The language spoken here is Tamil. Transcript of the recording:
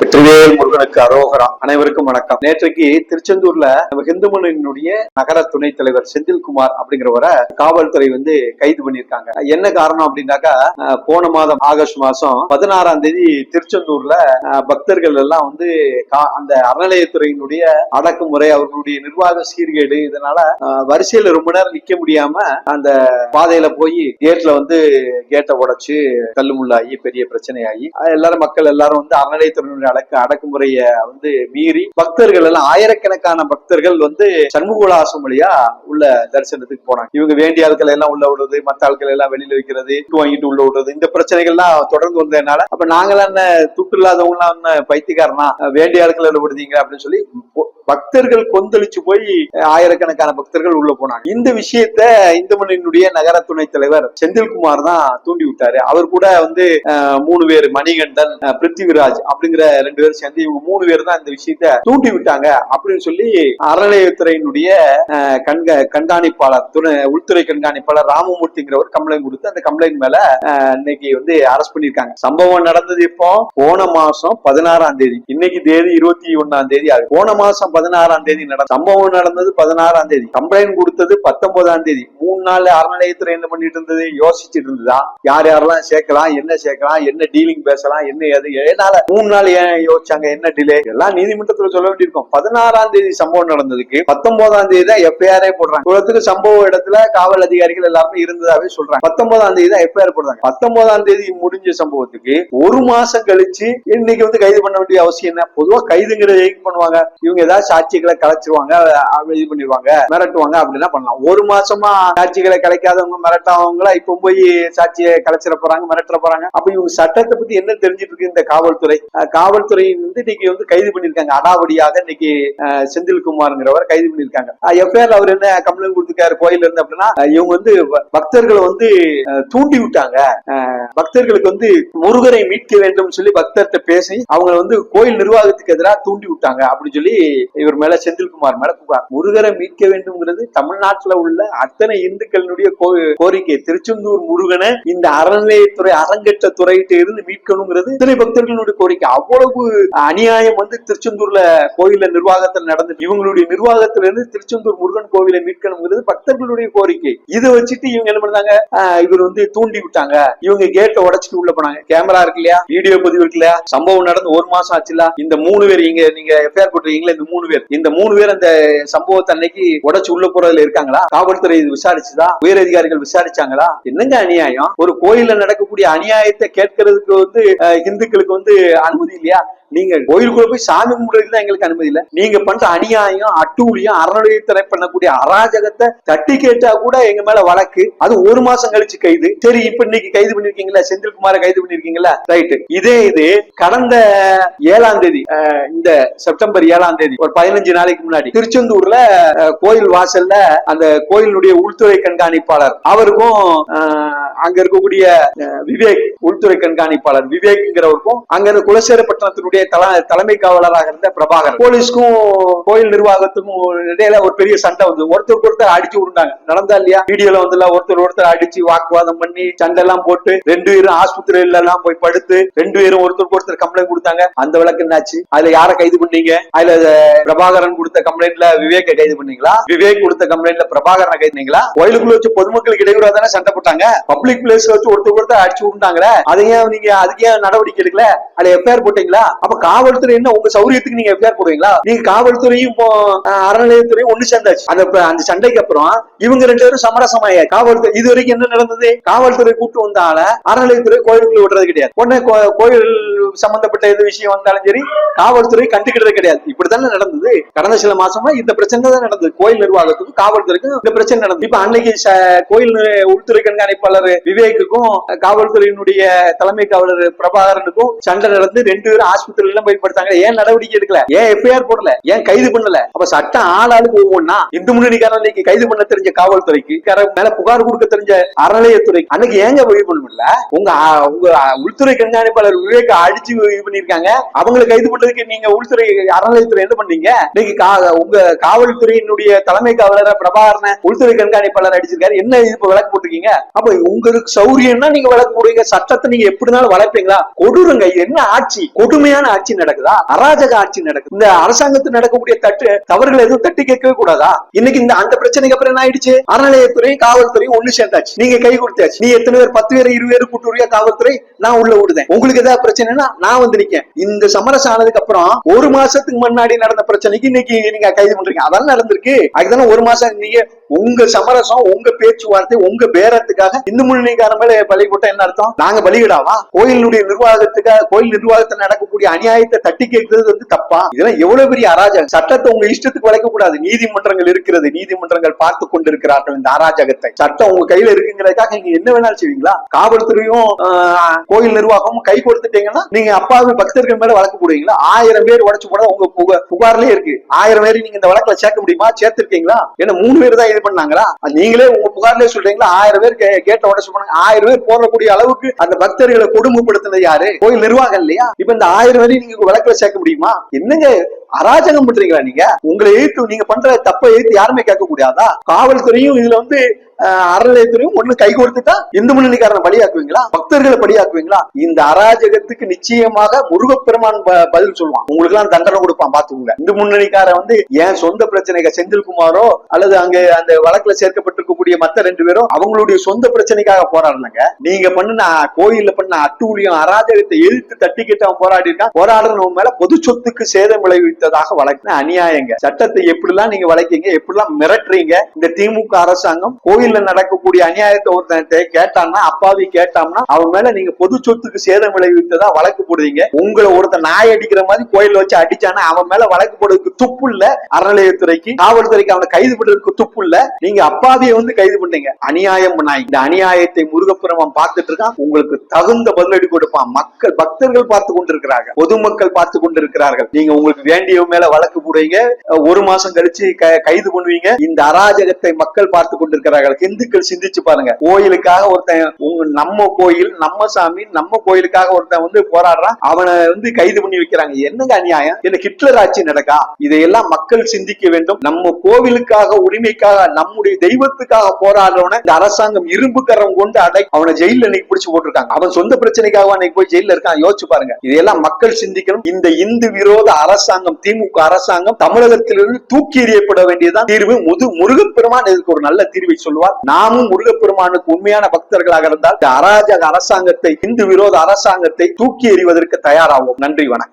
வெற்றிவேல் முருகனுக்கு அரோகரா. அனைவருக்கும் வணக்கம். நேற்றைக்கு திருச்செந்தூர்ல நம்ம ஹிந்துமனினுடைய நகர துணைத் தலைவர் செந்தில்குமார் அப்படிங்கிறவரை காவல்துறை வந்து கைது பண்ணியிருக்காங்க. என்ன காரணம் அப்படின்னாக்கா போன மாதம் ஆகஸ்ட் மாசம் பதினாறாம் தேதி திருச்செந்தூர்ல பக்தர்கள் எல்லாம் வந்து கா- அந்த அறநிலையத்துறையினுடைய அடக்குமுறை அவர்களுடைய நிர்வாக சீர்கேடு இதனால வரிசையில ரொம்ப நேரம் நிக்க முடியாம அந்த பாதையில போய் கேட்ல வந்து கேட்டை உடைச்சு கல்லுமுள்ளாகி பெரிய பிரச்சனையாகி எல்லாரும் மக்கள் எல்லாரும் வந்து அறநிலையத்துறையினுடைய அடக்கு அடக்குமுறைய வந்து மீறி பக்தர்கள் எல்லாம் ஆயிரக்கணக்கான பக்தர்கள் வந்து சண்முகோலாசம் வழியா உள்ள தரிசனத்துக்கு போனாங்க. இவங்க வேண்டிய ஆட்கள் எல்லாம் உள்ள விடுறது மத்த ஆட்கள் எல்லாம் வெளியில வைக்கிறது துட்டு வாங்கிட்டு உள்ள விடுறது இந்த பிரச்சனைகள்லாம் தொடர்ந்து வந்ததுனால அப்ப நாங்களாம் என்ன துட்டு இல்லாதவங்களாம் என்ன பைத்தியக்காரனா வேண்டிய ஆட்கள் விடுதீங்க அப்படின்னு சொல்லி பக்தர்கள் கொந்தளிச்சு போய் ஆயிரக்கணக்கான பக்தர்கள் உள்ள போனாங்க. இந்த விஷயத்த இந்து மண்ணினுடைய நகர துணைத் தலைவர் செந்தில்குமார் தான் தூண்டி விட்டாரு. அவர் கூட வந்து மூணு பேர் மணிகண்டன் பிருத்திவிராஜ் அப்படிங்கிற ரெண்டு பேரும் சேர்ந்து இவங்க மூணு பேர் தான் இந்த விஷயத்த தூண்டி விட்டாங்க அப்படின்னு சொல்லி அறநிலையத்துறையினுடைய கண்க கண்காணிப்பாளர் துணை உள்துறை கண்காணிப்பாளர் ராமமூர்த்திங்கிறவர் கம்ப்ளைண்ட் கொடுத்து அந்த கம்ப்ளைண்ட் மேல இன்னைக்கு வந்து அரெஸ்ட் பண்ணிருக்காங்க சம்பவம் நடந்தது இப்போ போன மாசம் பதினாறாம் தேதி. இன்னைக்கு தேதி இருபத்தி ஒன்னாம் தேதி ஆகுது. போன மாசம் பதினாறாம் தேதி நடந்த சம்பவம் நடந்தது பதினாறாம் தேதி. கம்ப்ளைண்ட் கொடுத்தது பத்தொன்பதாம் தேதி. மூணு நாள் அறநிலையத்துல என்ன பண்ணிட்டு இருந்தது? யோசிச்சுட்டு இருந்ததா? யார் யாரெல்லாம் சேர்க்கலாம்? என்ன சேர்க்கலாம்? என்ன டீலிங் பேசலாம்? என்ன எது ஏனால மூணு நாள் ஏன் யோசிச்சாங்க? என்ன டிலே எல்லாம் நீதிமன்றத்துல சொல்ல வேண்டியிருக்கும். பதினாறாம் தேதி சம்பவம் நடந்ததுக்கு பத்தொன்பதாம் தேதி தான் எஃப்ஐஆரே போடுறாங்க. குளத்துக்கு சம்பவ இடத்துல காவல் அதிகாரிகள் எல்லாருமே இருந்ததாவே சொல்றாங்க. பத்தொன்பதாம் தேதி தான் எஃப்ஐஆர் போடுறாங்க. பத்தொன்பதாம் தேதி முடிஞ்ச சம்பவத்துக்கு ஒரு மாசம் கழிச்சு இன்னைக்கு வந்து கைது பண்ண வேண்டிய அவசியம் என்ன? பொதுவா கைதுங்கிறத பண்ணுவாங்க? இவங்க ஏதாவது சாட்சிகளை கலைச்சிருவாங்க இது பண்ணிடுவாங்க மிரட்டுவாங்க அப்படின்னா பண்ணலாம். ஒரு மாசமா சாட்சிகளை கலைக்காதவங்க மிரட்டாதவங்களா இப்ப போய் சாட்சியை கலைச்சிட போறாங்க மிரட்டுற போறாங்க? அப்ப இவங்க சட்டத்தை பத்தி என்ன தெரிஞ்சிட்டு இருக்கு இந்த காவல்துறை? காவல்துறை வந்து இன்னைக்கு வந்து கைது பண்ணிருக்காங்க அடாவடியாக இன்னைக்கு அஹ், செந்தில்குமார்ங்கிறவர் கைது பண்ணிருக்காங்க எஃப்ஐஆர் அவர் என்ன கம்ப்ளைண்ட் கொடுத்துருக்காரு கோயில் இருந்து அப்படின்னா இவங்க வந்து பக்தர்களை வந்து தூண்டி விட்டாங்க. அஹ், பக்தர்களுக்கு வந்து முருகரை மீட்க வேண்டும் சொல்லி பக்தர்கிட்ட பேசி அவங்க வந்து கோயில் நிர்வாகத்துக்கு எதிராக தூண்டி விட்டாங்க அப்படின்னு சொல்லி இவர் மேல செந்தில்குமார் மேல புகார் முருகரை மீட்க வேண்டும்ங்கிறது தமிழ்நாட்டுல உள்ள அத்தனை இந்துக்களினுடைய கோ- கோரிக்கை. திருச்செந்தூர் முருகனை இந்த அறநிலையத்துறை அரங்கற்ற துறையிட்ட இருந்து மீட்கணுங்கிறது இத்தனை பக்தர்களுடைய கோரிக்கை. அவ்வளவு அநியாயம் வந்து திருச்செந்தூர்ல கோயில நிர்வாகத்தில் நடந்து இவங்களுடைய நிர்வாகத்துல இருந்து திருச்செந்தூர் முருகன் கோவிலை மீட்கணுங்கிறது பக்தர்களுடைய கோரிக்கை. இதை வச்சுட்டு இவங்க என்ன பண்ணாங்க? இவர் வந்து தூண்டி விட்டாங்க. இவங்க கேட்டை உடைச்சிட்டு உள்ள போனாங்க. கேமரா இருக்கு இல்லையா? வீடியோ பதிவு இருக்கு இல்லையா? சம்பவம் நடந்து ஒரு மாசம் ஆச்சுல இந்த மூணு பேர் இங்க நீங்க எஃப்ஐஆர் போட்டுருக்கீங்களா? இந்த மூணு பேர். இந்த மூணு பேர் அந்த சம்பவத்தை அன்னைக்கு உடச்சு உள்ள போறதுல இருக்காங்களா? காவல்துறை விசாரிச்சுதா? உயர் அதிகாரிகள் விசாரிச்சாங்களா? என்னங்க அநியாயம்? ஒரு கோயில்ல நடக்கக்கூடிய அநியாயத்தை கேட்கறதுக்கு வந்து இந்துக்களுக்கு வந்து அனுமதி இல்லையா? நீங்க கோயிலுக்குள்ள போய் சாமி கும்பிடுறதுக்கு தான் எங்களுக்கு அனுமதி இல்ல. நீங்க பண்ற அநியாயம் அட்டூழியம் அறநிலையத்தனை பண்ணக்கூடிய அராஜகத்தை தட்டி கேட்டா கூட எங்க மேல வழக்கு. அது ஒரு மாசம் கழிச்சு கைது. சரி இப்ப இன்னைக்கு கைது பண்ணிருக்கீங்களா? செந்தில்குமார கைது பண்ணிருக்கீங்களா? ரைட் இதே இது கடந்த ஏழாம் தேதி இந்த செப்டம்பர் ஏழாம் தேதி ஒரு பதினஞ்சு நாளைக்கு முன்னாடி. திருச்செந்தூர்ல கோயில் வாசல்ல அந்த கோயிலுடைய உள்துறை கண்காணிப்பாளர். அவருக்கும் அங்க இருக்கக்கூடிய விவேக் உள்துறை கண்காணிப்பாளர். விவேக்ங்கிறவருக்கும் அங்க இருந்த குலசேரப்பட்டினத்தினுடைய தல தலைமை காவலராக இருந்த பிரபாகர் போலீஸ்க்கும் கோயில் நிர்வாகத்துக்கும் இடையில ஒரு பெரிய சண்டை வந்து ஒருத்தருக்கு ஒருத்தர் அடிச்சு விடுந்தாங்க நடந்தா இல்லையா? வீடியோல வந்து ஒருத்தர் ஒருத்தர் அடிச்சு வாக்குவாதம் பண்ணி சண்டை எல்லாம் போட்டு ரெண்டு பேரும் ஆஸ்பத்திரியில எல்லாம் போய் படுத்து ரெண்டு பேரும் ஒருத்தருக்கு ஒருத்தர் கம்ப்ளைண்ட் கொடுத்தாங்க. அந்த விளக்கு என்னாச்சு? அதுல யாரை கைது பண்ணீங்க? அதுல பிரபாகரன் கொடுத்த கம்ப்ளைண்ட்ல விவேக கைது பண்ணீங்களா? விவேக் கொடுத்த கம்ப்ளைண்ட்ல பிரபாகரனை கைது பண்ணீங்களா? கோயிலுக்குள்ள வச்சு பொதுமக்களுக்கு இடையூறா தானே சண்டை போட்டாங்க? பப்ளிக் பிளேஸ் வச்சு ஒருத்தர் ஒருத்தர் அடிச்சு விட்டாங்களே அதை ஏன் நீங்க அதுக்கே ஏன் நடவடிக்கை எடுக்கல? அதுல எஃப்ஐஆர் போட்டீங்களா? அப்ப காவல்துறை என்ன உங்க சௌரியத்துக்கு நீங்க எஃப்ஐஆர் போடுவீங்களா? நீங்க காவல்துறையும் இப்போ அறநிலையத்துறையும் ஒண்ணு சேர்ந்தாச்சு. அந்த அந்த சண்டைக்கு அப்புறம் இவங்க ரெண்டு பேரும் சமரசமாய காவல்துறை இது வரைக்கும் என்ன நடந்தது? காவல்துறை கூட்டு வந்தால அறநிலையத்துறை கோயிலுக்குள்ள விடுறது கிடையாது. உடனே கோயில் சம்பந்தப்பட்ட எது விஷயம் வந்தாலும் சரி காவல்துறை கண்டுக்கிட்டது கிடையாது. இப்படித்தானே நடந்தது. கடந்த சில மாசமா இந்த பிரச்சனை தான் நடந்தது. கோயில் நிர்வாகத்துக்கும் காவல்துறைக்கும் இந்த பிரச்சனை நடந்தது. இப்ப அன்னைக்கு கோயில் உள்துறை கண்காணிப்பாளர் விவேக்குக்கும் காவல்துறையினுடைய தலைமை காவலர் பிரபாகரனுக்கும் சண்டை நடந்து ரெண்டு பேரும் ஆஸ்பத்திரியில போய் படுத்தாங்க. ஏன் நடவடிக்கை எடுக்கல? ஏன் எஃப்ஐஆர் போடல? ஏன் கைது பண்ணல? அப்ப சட்டம் ஆளாளுக்கு ஒவ்வொன்னா இந்து முன்னணிக்காரன் இன்னைக்கு கைது பண்ண தெரிஞ்ச காவல்துறைக்கு மேல புகார் கொடுக்க தெரிஞ்ச அறநிலையத்துறை அன்னைக்கு ஏங்க உதவி பண்ணல உங்க உங்க உள்துறை கண்காணிப்பாளர் விவேக் அடிச்சு பண்ணிருக்காங்க அவங்களை கைது பண்றதுக்கு நீங்க உள்துறை அறநிலையத்துறை என்ன பண்ணீங்க? இன்னைக்கு உங்க காவல்துறையினுடைய தலைமை காவலர் பிரபாகரனை உள்துறை கண்காணிப்பாளர் அடிச்சிருக்காரு. என்ன இப்ப விளக்கு போட்டிருக்கீங்க? அப்ப உங்களுக்கு சௌரியம்னா நீங்க விளக்கு போடுவீங்க. சட்டத்தை நீங்க எப்படினாலும் வளர்ப்பீங்களா? கொடுருங்க இது என்ன ஆட்சி? கொடுமையான ஆட்சி நடக்குதா? அராஜக ஆட்சி நடக்குது. இந்த அரசாங்கத்தில் நடக்கக்கூடிய தட்டு தவறுகள் எதுவும் தட்டி கேட்கவே கூடாதா? இன்னைக்கு இந்த அந்த பிரச்சனைக்கு அப்புறம் என்ன ஆயிடுச்சு? அறநிலையத்துறை காவல்துறை ஒண்ணு சேர்ந்தாச்சு. நீங்க கை கொடுத்தாச்சு. நீ எத்தனை பேர் பத்து பேர் இருபது பேர் கூட்டுறியா காவல்துறை நான் உள்ள விடுதேன் உங்களுக்கு ஏதாவது பிரச்சனைனா நான் வந்து நிக்கேன். இந்த சமரசம் ஆனதுக்கு அப்புறம் ஒரு மாசத்துக்கு முன்னாடி நடந்த பிரச்சனைக்கு இன்னைக்கு நீங்க கைது பண்றீங்க. அதெல்லாம் நடந்திருக்கு. அதுதானே ஒரு மாசம் நீங்க உங்க சமரசம் உங்க பேச்சுவார்த்தை உங்க பேரத்துக்காக இந்து முன்னணிக்கார மேல பலி போட்டா என்ன அர்த்தம்? நாங்க பலியிடாவா கோயிலுடைய நிர்வாகத்துக்காக கோயில் நிர்வாகத்தில் நடக்கக்கூடிய அநியாயத்தை தட்டி கேட்கறது வந்து தப்பா? இதெல்லாம் எவ்வளவு பெரிய அராஜகம். சட்டத்தை உங்க இஷ்டத்துக்கு வளைக்க கூடாது நீதிமன்றங்கள் இருக்கிறது. நீதிமன்றங்கள் பார்த்து கொண்டிருக்கிறார்கள் இந்த அராஜகத்தை. சட்டம் உங்க கையில இருக்குங்கிறதுக்காக நீங்க என்ன வேணாலும் செய்வீங்களா? காவல்துறையும் ஆஹ், கோயில் நிர்வாகமும் கை கொடுத்துட்டீங்கன்னா நீங்க அப்பாவி பக்தர்கள் மேல வழக்கு போடுவீங்களா? ஆயிரம் பேர் உடச்சு போட உங்க புக- புகார்லயே இருக்கு. ஆயிரம் பேர் நீங்க இந்த வழக்குல சேர்க்க முடியுமா? சேர்த்திருக்கீங்களா? ஏன்னா மூணு பேர் தான் இது பண்ணாங்களா? நீங்களே உங்க புகார்லயே சொல்றீங்களா? ஆயிரம் பேர் கே- கேட்ட உடச்சு போனாங்க ஆயிரம் பேர் போடக்கூடிய அளவுக்கு அந்த பக்தர்களை கொடுமைப்படுத்தினது யாரு? கோயில் நிர்வாகம் இல்லையா? இப்ப இந்த ஆயிரம் பேரையும் நீங்க வழக்குல சேர்க்க முடியுமா? என்னங்க அராஜகம் பண்றீங்களா நீங்க? உங்களை எதிர்த்து நீங்க பண்ற தப்பை எதிர்த்து யாருமே கேட்க கூடாதா காவல்துறையும் இதுல வந்து அறநிலையத்துறையும் ஒண்ணு கை கொடுத்துட்டா இந்து முன்னணிக்காரனை பலியாக்குவீங்களா? பக்தர்களை பலியாக்குவீங்களா? இந்த அராஜகத்துக்கு நிச்சயமாக முருகப்பெருமான் பதில் சொல்லுவான். உங்களுக்கு எல்லாம் தண்டனை கொடுப்பான் பாத்துக்கோங்க இந்து முன்னணிக்காரன் வந்து என் சொந்த பிரச்சனைக்கு செந்தில்குமாரோ அல்லது அங்க அந்த வழக்குல சேர்க்கப்பட்டிருக்கக்கூடிய மத்த ரெண்டு பேரும் அவங்களுடைய சொந்த பிரச்சனைக்காக போராடினாங்க. நீங்க பண்ணின கோயில்ல பண்ண அட்டூழியம் அராஜகத்தை எதிர்த்து தட்டிக்கிட்டு அவன் போராடி இருக்கான் போராடுறவங்க மேல பொது சொத்துக்கு சேதம் விளைவித்ததாக வழக்கு அநியாயங்க. சட்டத்தை எப்படிலாம் நீங்க வளைக்கீங்க எப்படிலாம் மிரட்டுறீங்க இந்த திமுக அரசாங்கம் கோயில்ல நடக்கக்கூடிய அநியாயத்தை ஒருத்தன் கேட்டான்னா அப்பாவி கேட்டான்னா அவன் மேல நீங்க பொது சொத்துக்கு சேதம் விளைவித்ததா வழக்கு போடுவீங்க உங்களை ஒருத்தன் நாய் அடிக்கிற மாதிரி கோயில் வச்சு அடிச்சானா அவன் மேல வழக்கு போடுறதுக்கு துப்பு இல்ல. அறநிலையத்துறைக்கு காவல்துறைக்கு அவனை கைது பண்றதுக்கு துப்பு இல்ல. நீங்க அப்பாவியை வந்து கைது பண்ணீங்க. அநியாயம் பண்ணாய் இந்த அநியாயத்தை முருகப்புறவன் பார்த்துட்டு இருக்கான். உங்களுக்கு தகுந்த பதிலடி கொடுப்பான். மக்கள் பக்தர்கள் பார்த்து கொண்டிருக்கிறார்கள். பொதுமக்கள் பார்த்து கொண்டிருக்கிறார்கள். நீங்க உங்களுக்கு வேண்டிய மேல வழக்கு போடுவீங்க. ஒரு மாசம் கழிச்சு கைது பண்ணுவீங்க. இந்த அராஜகத்தை மக்கள் பார்த்து கொண்டிருக்கிறார்கள். இந்துக்கள் சிந்திச்சு பாருங்க. கோயிலுக்காக ஒருத்தன் நம்ம கோயில் நம்ம சாமி நம்ம கோயிலுக்காக ஒருத்தன் வந்து போராடுறான். அவனை வந்து கைது பண்ணி வைக்கிறாங்க. என்னங்க அநியாயம்? என்ன ஹிட்லர் ஆட்சி நடக்கா? இதையெல்லாம் மக்கள் சிந்திக்க வேண்டும். நம்ம கோவிலுக்காக உரிமைக்காக நம்முடைய தெய்வத்துக்காக போராடுறவன இந்த அரசாங்கம் இரும்பு கரம் கொண்டு அடை அவனை ஜெயில இன்னைக்கு பிடிச்சு போட்டிருக்காங்க. அவன் சொந்த பிரச்சனைக்காக அன்னைக்கு போய் ஜெயில இருக்கான். யோசிச்சு பாருங்க. இதெல்லாம் மக்கள் சிந்திக்கணும். இந்த இந்து விரோத அரசாங்கம் திமுக அரசாங்கம் தமிழகத்திலிருந்து தூக்கி எறியப்பட வேண்டியதான் தீர்வு. முது முருகப்பெருமான் இதுக்கு ஒரு நல்ல தீர்வை சொல்லுவார். நாமும் முருகப்பெருமானுக்கு உண்மையான பக்தர்களாக இருந்தால் இந்த அராஜக அரசாங்கத்தை இந்து விரோத அரசாங்கத்தை தூக்கி எறிவதற்கு தயாராகும் நன்றி வணக்கம்.